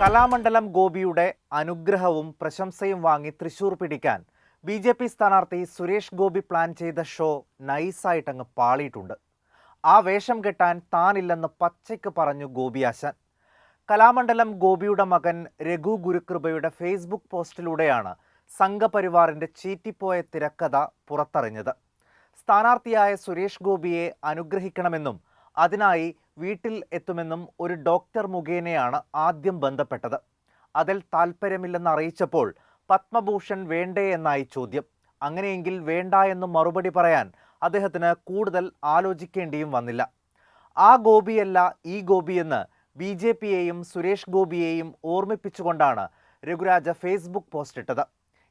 കലാമണ്ഡലം ഗോപിയുടെ അനുഗ്രഹവും പ്രശംസയും വാങ്ങി തൃശൂർ പിടിക്കാൻ ബി ജെ പി സ്ഥാനാർത്ഥി സുരേഷ് ഗോപി പ്ലാൻ ചെയ്ത ഷോ നൈസായിട്ടങ്ങ് പാളിയിട്ടുണ്ട്. ആ വേഷം കെട്ടാൻ താനില്ലെന്ന് പച്ചയ്ക്ക് പറഞ്ഞു ഗോപിയാശാൻ കലാമണ്ഡലം ഗോപിയുടെ മകൻ രഘു ഗുരുകൃപയുടെ ഫേസ്ബുക്ക് പോസ്റ്റിലൂടെയാണ് സംഘപരിവാറിന്റെ ചീറ്റിപ്പോയ തിരക്കഥ പുറത്തറിഞ്ഞത്. സ്ഥാനാർത്ഥിയായ സുരേഷ് ഗോപിയെ അനുഗ്രഹിക്കണമെന്നും അതിനായി വീട്ടിൽ എത്തുമെന്നും ഒരു ഡോക്ടർ മുഖേനയാണ് ആദ്യം ബന്ധപ്പെട്ടത്. അതിൽ താല്പര്യമില്ലെന്ന് അറിയിച്ചപ്പോൾ പത്മഭൂഷൺ വേണ്ടേ എന്നായി ചോദ്യം. അങ്ങനെയെങ്കിൽ വേണ്ട എന്ന് മറുപടി പറയാൻ അദ്ദേഹത്തിന് കൂടുതൽ ആലോചിക്കേണ്ടിയും വന്നില്ല. ആ ഗോപിയല്ല ഈ ഗോപിയെന്ന് ബി ജെ പിയെയും സുരേഷ് ഗോപിയെയും ഓർമ്മിപ്പിച്ചുകൊണ്ടാണ് രഘുരാജ ഫേസ്ബുക്ക് പോസ്റ്റ് ഇട്ടത്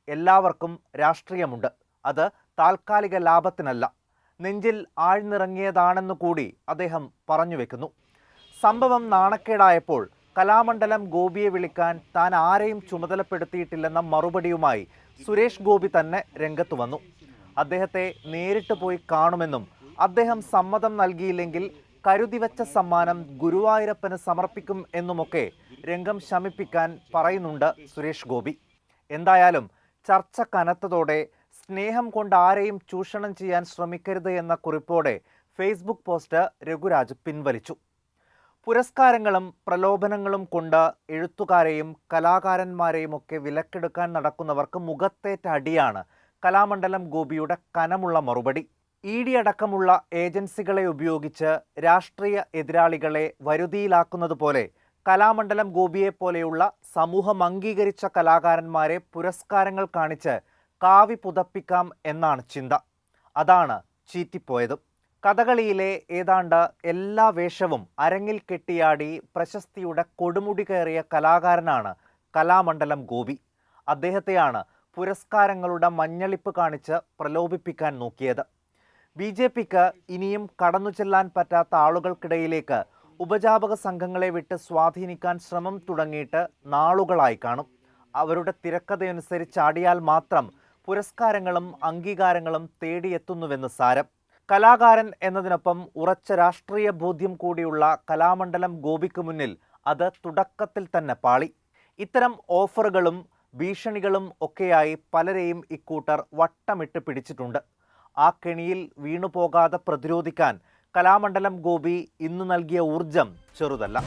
എല്ലാവർക്കും രാഷ്ട്രീയമുണ്ട്. അത് താൽക്കാലിക ലാഭത്തിനല്ല. നെഞ്ചിൽ ആഴ്ന്നിറങ്ങിയതാണെന്നു കൂടി അദ്ദേഹം പറഞ്ഞു വെക്കുന്നു. സംഭവം നാണക്കേടായപ്പോൾ കലാമണ്ഡലം ഗോപിയെ വിളിക്കാൻ താൻ ആരെയും ചുമതലപ്പെടുത്തിയിട്ടില്ലെന്ന മറുപടിയുമായി സുരേഷ് ഗോപി തന്നെ രംഗത്ത് വന്നു. അദ്ദേഹത്തെ നേരിട്ട് പോയി കാണുമെന്നും അദ്ദേഹം സമ്മതം നൽകിയില്ലെങ്കിൽ കരുതിവച്ച സമ്മാനം ഗുരുവായൂരപ്പന് സമർപ്പിക്കും എന്നുമൊക്കെ രംഗം ശമിപ്പിക്കാൻ പറയുന്നുണ്ട് സുരേഷ് ഗോപി. എന്തായാലും ചർച്ച കനത്തതോടെ സ്നേഹം കൊണ്ട് ആരെയും ചൂഷണം ചെയ്യാൻ ശ്രമിക്കരുത് എന്ന കുറിപ്പോടെ ഫേസ്ബുക്ക് പോസ്റ്റ് രഘുരാജ് പിൻവലിച്ചു. പുരസ്കാരങ്ങളും പ്രലോഭനങ്ങളും കൊണ്ട് എഴുത്തുകാരെയും കലാകാരന്മാരെയും ഒക്കെ വിലക്കെടുക്കാൻ നടക്കുന്നവർക്ക് മുഖത്തേറ്റ അടിയാണ് കലാമണ്ഡലം ഗോപിയുടെ കനമുള്ള മറുപടി. ഇ ഡി അടക്കമുള്ള ഏജൻസികളെ ഉപയോഗിച്ച് രാഷ്ട്രീയ എതിരാളികളെ വരുതിയിലാക്കുന്നത് പോലെ കലാമണ്ഡലം ഗോപിയെ പോലെയുള്ള സമൂഹം അംഗീകരിച്ച കലാകാരന്മാരെ പുരസ്കാരങ്ങൾ കാണിച്ച് കാവി പുതപ്പിക്കാം എന്നാണ് ചിന്ത. അതാണ് ചീറ്റിപ്പോയത്. കഥകളിയിലെ ഏതാണ്ട് എല്ലാ വേഷവും അരങ്ങിൽ കെട്ടിയാടി പ്രശസ്തിയുടെ കൊടുമുടി കയറിയ കലാകാരനാണ് കലാമണ്ഡലം ഗോപി. അദ്ദേഹത്തെയാണ് പുരസ്കാരങ്ങളുടെ മഞ്ഞളിപ്പ് കാണിച്ച് പ്രലോഭിപ്പിക്കാൻ നോക്കിയത്. ബി ജെ പിക്ക് ഇനിയും കടന്നു ചെല്ലാൻ പറ്റാത്ത ആളുകൾക്കിടയിലേക്ക് ഉപജാപക സംഘങ്ങളെ വിട്ട് സ്വാധീനിക്കാൻ ശ്രമം തുടങ്ങിയിട്ട് നാളുകളായി കാണും. അവരുടെ തിരക്കഥയനുസരിച്ച് ആടിയാൽ മാത്രം പുരസ്കാരങ്ങളും അംഗീകാരങ്ങളും തേടിയെത്തുന്നുവെന്ന് സാരം. കലാകാരൻ എന്നതിനൊപ്പം ഉറച്ച രാഷ്ട്രീയ ബോധ്യം കൂടിയുള്ള കലാമണ്ഡലം ഗോപിക്ക് മുന്നിൽ അത് തുടക്കത്തിൽ തന്നെ പാളി. ഇത്തരം ഓഫറുകളും ഭീഷണികളും ഒക്കെയായി പലരെയും ഇക്കൂട്ടർ വട്ടമിട്ട് പിടിച്ചിട്ടുണ്ട്. ആ കെണിയിൽ വീണുപോകാതെ പ്രതിരോധിക്കാൻ കലാമണ്ഡലം ഗോപി ഇന്ന് നൽകിയ ഊർജം ചെറുതല്ല.